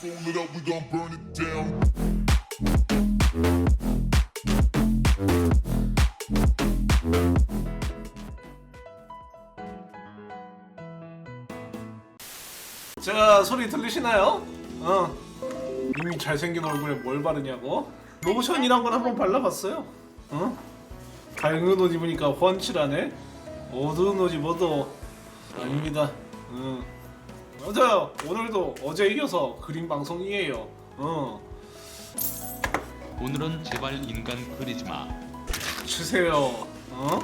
Fold it up, we gon' burn it down. 제가 소리 들리시나요? 어. 이미 잘생긴 얼굴에 뭘 바르냐고? 로션이란 건 한번 발라봤어요. 어? 밝은 옷 입으니까 훤칠하네. 어두운 옷 입어도 아닙니다. 응. 맞아요. 오늘도 어제 이겨서 그림 방송이에요. 어. 오늘은 제발 인간 그리지 마. 주세요. 어?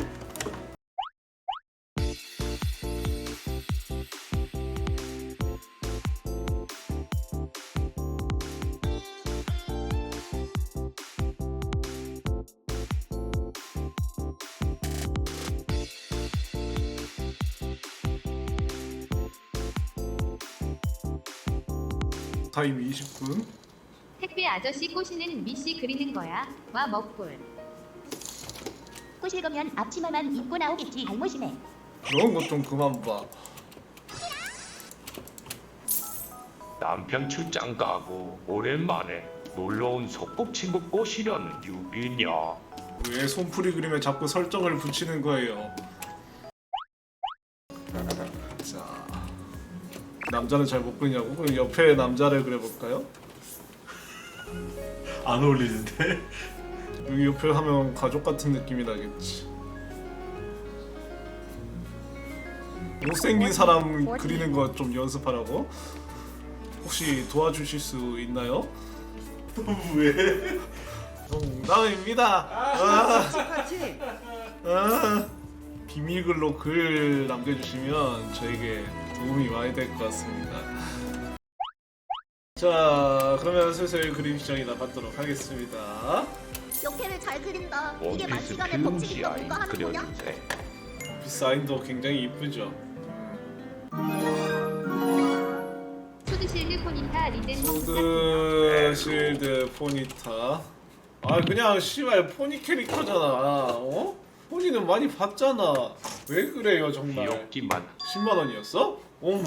타임 20분. 택배 아저씨 꼬시는 미씨 그리는 거야. 와 먹골. 꼬실 거면 앞치마만 입고 나오겠지 잘못이네 그런 것 좀 그만 봐. 남편 출장 가고 오랜만에 놀러온 소꿉친구 꼬시려는 유비냐 왜 손풀이 그림에 자꾸 설정을 붙이는 거예요? 남자는 잘못 그리냐고? 그럼 옆에 남자를 그려볼까요? 안 어울리는데? 여기 옆에 하면 가족 같은 느낌이 나겠지. 못생긴 사람 그리는 거 좀 연습하라고? 혹시 도와주실 수 있나요? 왜? 농담입니다. 아, 아, 비밀글로 글 남겨주시면 저에게 도움이 많이 될 것 같습니다. 자, 그러면 슬슬 그림 시작이 나가도록 하겠습니다. 역해를 잘 그린다 이게 원피스 만시간의 필름 법칙인가 시아인 뭔가 하는 거냐? 그려주세 디사인도 굉장히 이쁘죠. 수드실드 포닌타 리든 소드 실드 포니타. 아 그냥 씨발 포니 캐릭터잖아. 어? 포니는 많이 봤잖아. 왜 그래요 정말? 귀엽기만 10만 원이었어? 어머.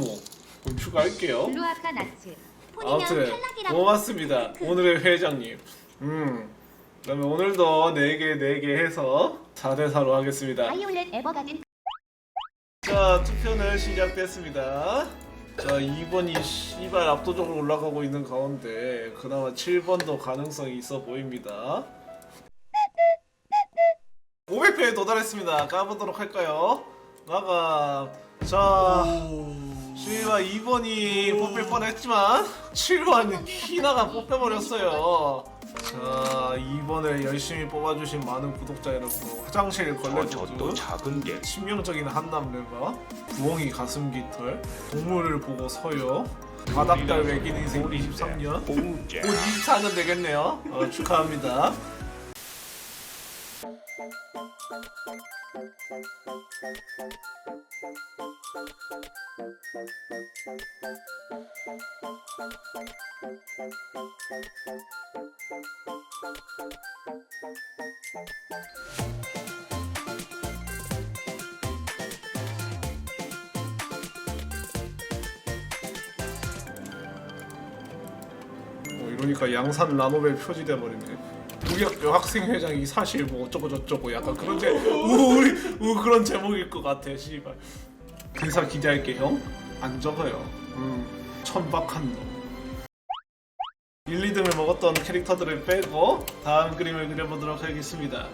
그럼 추가할게요. 블루 아카 나츠. 폰이면 아무튼 탈락이라고 고맙습니다. 오늘의 회장님. 음. 그러면 오늘도 4개 4개 해서 4대4로 하겠습니다. 바이올렛 에버가든 자 투표는 시작됐습니다. 자 2번이 씨발 압도적으로 올라가고 있는 가운데 그나마 7번도 가능성이 있어 보입니다. 500표에 도달했습니다. 까보도록 할까요? 나가. 자 씨발 2번이 뽑힐 뻔했지만 7번 희나가 뽑혀버렸어요. 자 2번을 열심히 뽑아주신 많은 구독자 여러분 화장실 어, 걸레도 저도 작은 게. 치명적인 한남 래버 부엉이 가슴 깃털 동물을 보고 서요. 바닥달 외긴 인생 23년? 공제 곧 24년 되겠네요. 어, 축하합니다 어, 이러니까 양산 라노벨 표지돼 버리네 우리 학교 학생 회장이 사실 뭐 어쩌고 저쩌고 약간 그런 제 우, 우리 우, 그런 제목일 것 같아 씨발. 대사 기자할게 형 안 적어요. 음 천박한 놈. 1, 2등을 먹었던 캐릭터들을 빼고 다음 그림을 그려보도록 하겠습니다.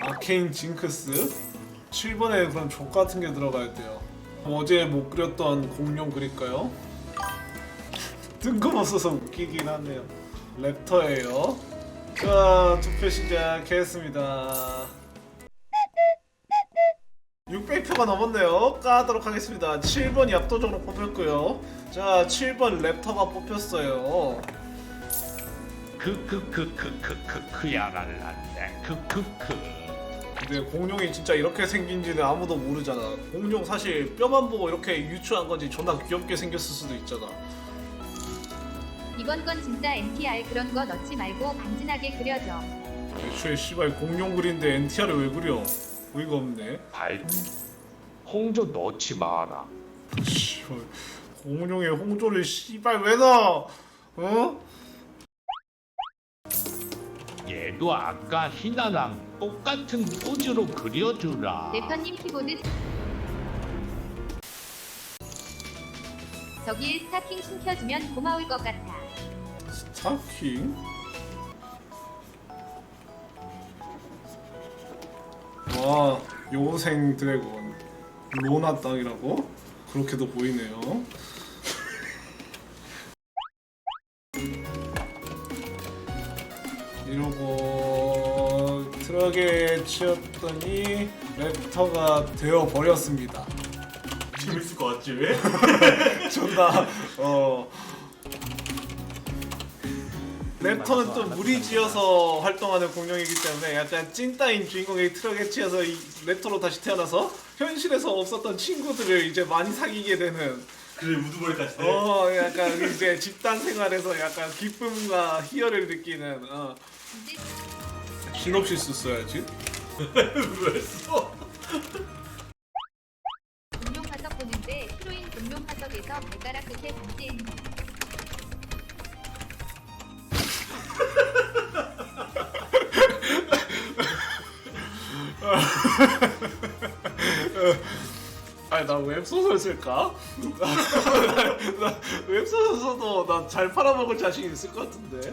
아케인 징크스. 7번에 그럼 족 같은 게 들어가야 돼요. 어제 못 그렸던 공룡 그릴까요? 뜬금없어서 웃기긴 하네요. 랩터예요 자 투표 시작했습니다. 600표가 넘었네요. 까도록 하겠습니다. 7번이 압도적으로 뽑혔고요. 자 7번 랩터가 뽑혔어요. 그, 크크크크크크크야랄란데 그, 크크크. 근데 공룡이 진짜 이렇게 생긴지는 아무도 모르잖아. 공룡 사실 뼈만 보고 이렇게 유추한 건지 존나 귀엽게 생겼을 수도 있잖아 이번 건 진짜 NTR 그런 거 넣지 말고 간지나게 그려줘. 애초에 씨발 공룡 그린데 NTR을 왜 그려 어이가 없네 발 홍조 넣지 마라 씨발 공룡에 홍조를 씨발 왜 넣어? 어? 얘도 아까 희나랑 똑같은 포즈로 그려주라. 래퍼님 키보드 저기에 스타킹 신켜주면 고마울 것 같아. 스타킹? 와 요생 드래곤 로나 땅이라고? 그렇게도 보이네요 이러고 트럭에 치였더니 랩터가 되어 버렸습니다 재밌을 것 같지 왜? 존나 어 랩터는 또 무리지어서 활동하는 공룡이기 때문에 약간 찐따인 주인공의 트럭에 치여서 이 랩터로 다시 태어나서 현실에서 없었던 친구들을 이제 많이 사귀게 되는 그래 우두머리까지 돼. 어 약간 이제 집단 생활에서 약간 기쁨과 희열을 느끼는 어. 시놉시스 써야지 왜 써? 나 웹소설 쓸까? 나, 나 웹소설 써도 나 잘 팔아먹을 자신 있을 것 같은데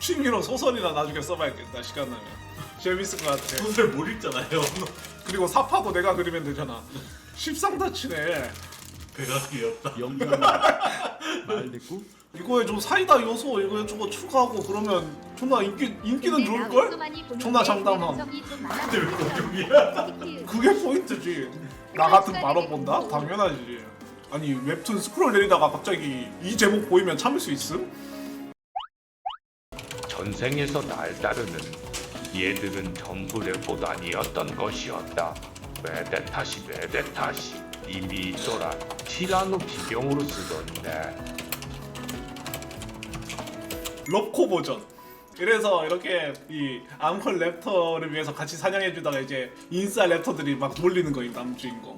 취미로 소설이나 나중에 써봐야겠다 시간 나면 재밌을 것 같아 소설 못 읽잖아요. 그리고 삽하고 내가 그리면 되잖아 십상다치네 배가 귀엽다. 말대꾸? 이거에 좀 사이다 요소 이거 저거 추가하고 그러면 존나 인기, 인기는 좋을걸? 옥소만이 보는데 존나 장담함. 근데 왜 공룡이야? 그게 포인트지 나 같은 바로 본다? 당연하지 아니 웹툰 스크롤 내리다가 갑자기 이 제목 보이면 참을 수 있음? 전생에서 날 따르는 얘들은 전부 레포단이었던 것이었다. 왜 내 탓이 왜 내 탓이 이미 있더라. 티라노 기경으로 쓰던데. 럽코 버전. 그래서 이렇게 이 암컬 랩터를 위해서 같이 사냥해주다가 이제 인싸 랩터들이 막 놀리는 거임 남주인공.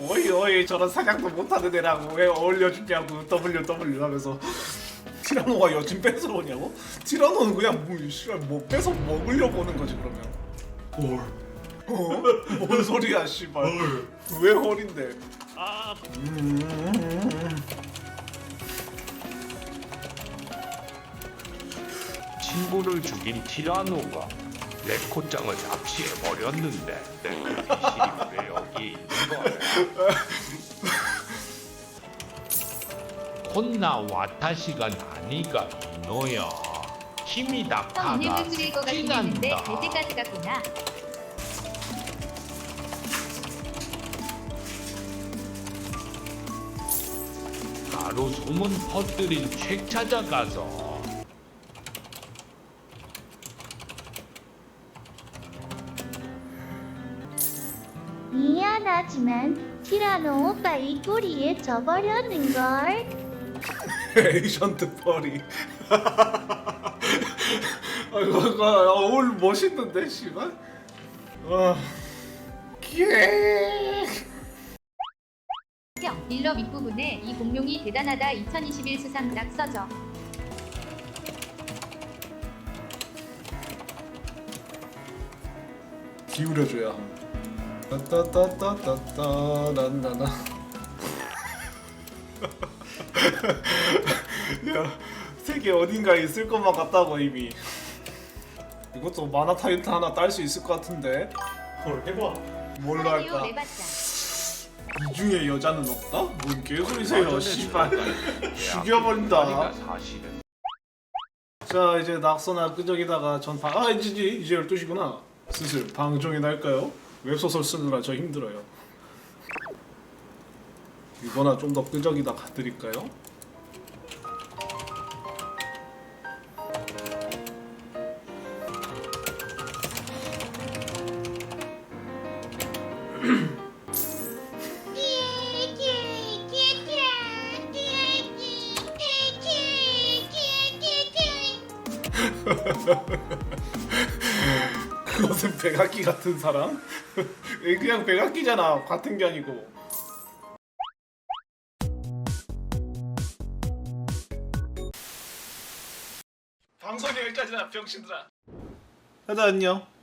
어이 어이 저런 사냥도 못하는 애라고 왜 어울려주냐고 W W 하면서 티라노가 여친 뺏으러오냐고? 티라노는 그냥 뭐, 씨발 뭐 뺏어 먹으려고 오는 거지 그러면. 헐. 어? 뭔 소리야 씨발. 헐. 왜 홀인데? 아, 음. 친구를 죽인 티라노가 레코짱을 납치해 버렸는데 내 그리실이 왜 여기 있는 거야? 혼나 와타시가 나니가 이노야. 힘이 형 나타나 오늘도 그릴 것 같긴 했는데. 갈 때까지 갔구나. 바로 소문 퍼뜨린 책 찾아가서 미안하지만 티라노 오빠 이 꼬리에 져버렸는 걸. 에이션트 펄이. 아이고, 이거 올 멋있는데, 씨발. 와. 예. 형 딜러 윗부분에 이 공룡이 대단하다 2021 수상작 써져. 기울여줘야 함. 따따따따따따 난나나. 야, 세계 어딘가에 있을 것만 같다고 이미. 이것도 만화 타이틀 하나 딸 수 있을 것 같은데 헐 해봐. 뭘로 할까? 이 중에 여자는 없다? 뭔 개소리세요, 씨발. 죽여버린다. 사실은 자 이제 낙서나 끄적이다가 전 방... 아 이제 이제 12시구나 슬슬 방종이 날까요? 웹소설 쓰느라 저 힘들어요 이거나 좀 더 끄적이다 가드릴까요? 그것은 백악기 같은 사람? 그냥 백악기잖아. 같은 게 아니고. 방송이 여기까지다 병신들아. 하자 안녕.